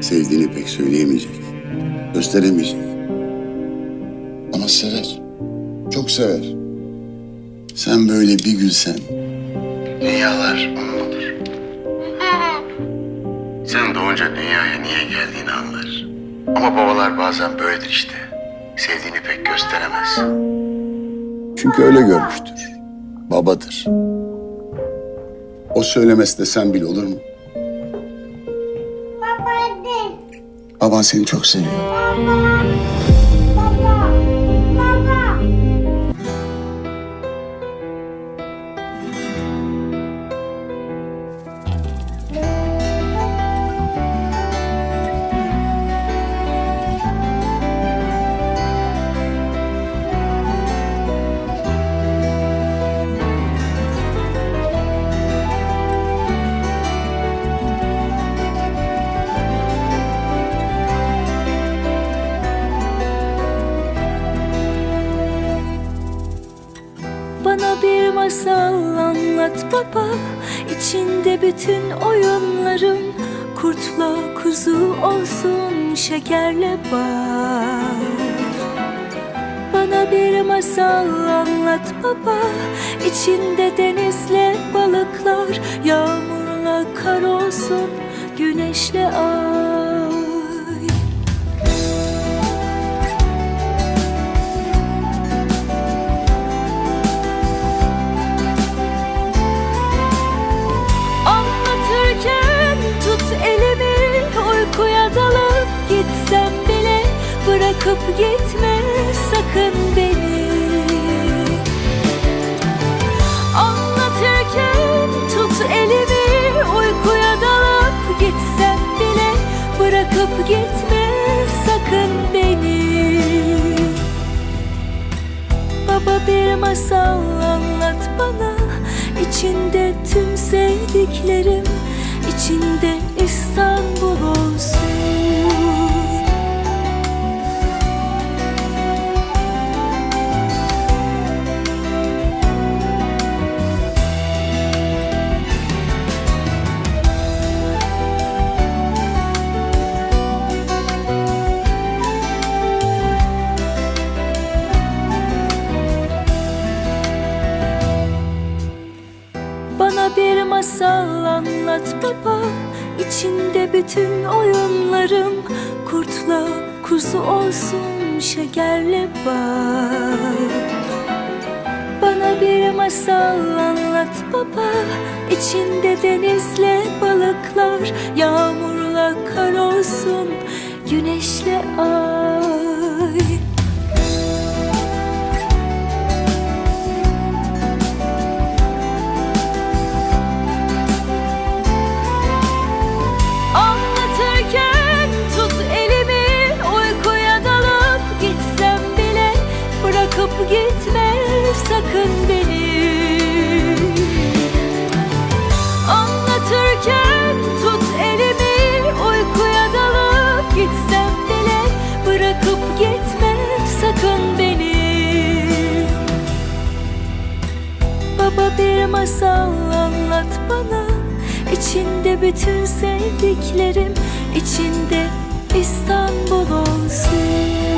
Sevdiğini pek söyleyemeyecek. Gösteremeyecek. Ama sever. Çok sever. Sen böyle bir gülsen. Dünyalar onun. Sen doğunca dünyaya niye geldiğini anlar. Ama babalar bazen böyledir işte. Sevdiğini pek gösteremez. Çünkü öyle görmüştür. Babadır. O söylemesi de sen bil olur mu? Baban seni çok seviyor. Masal anlat baba. İçinde bütün oyunların Kurtla kuzu olsun şekerle bal Bana bir masal anlat baba. İçinde denizle balıklar Yağmurla kar olsun Güneşle ay Bırakıp gitme sakın beni. Anlatırken tut elimi Uykuya dalıp gitsem bile. Bırakıp gitme sakın beni. Baba bir masal anlat bana. İçinde tüm sevdiklerim içinde İstanbul Bana bir masal anlat baba. İçinde bütün oyunlarım Kurtla kuzu olsun şekerle bal Bana bir masal anlat baba. İçinde denizle balıklar Yağmurla kar olsun Güneşle ay Bırakıp gitme sakın beni. Anlatırken tut elimi Uykuya dalıp gitsem bile Bırakıp gitme sakın beni. Baba bir masal anlat bana. İçinde bütün sevdiklerim içinde İstanbul olsun